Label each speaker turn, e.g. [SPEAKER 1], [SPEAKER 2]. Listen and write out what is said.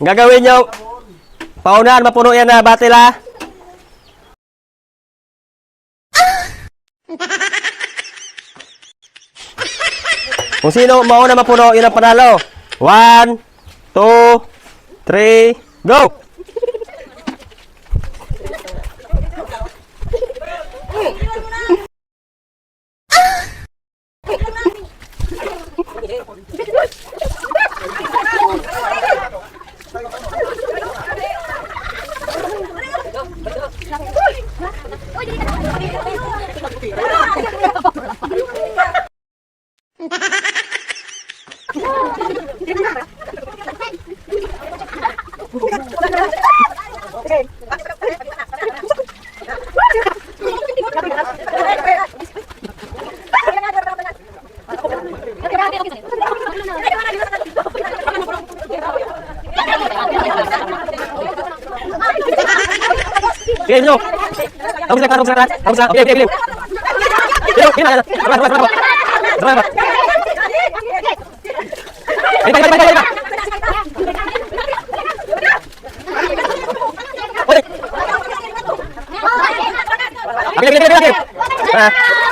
[SPEAKER 1] Gagawin nyo, paunahan, mapuno yan na battle ha. Kung sino mauna mapuno, yun ang panalo. One, two, three, go! Sige, nyo! Tapos na, tapos na, tapos na. Okay, okay, okay. Sige, sige na. Tama, tama, tama. Ay, ay, ay, ay.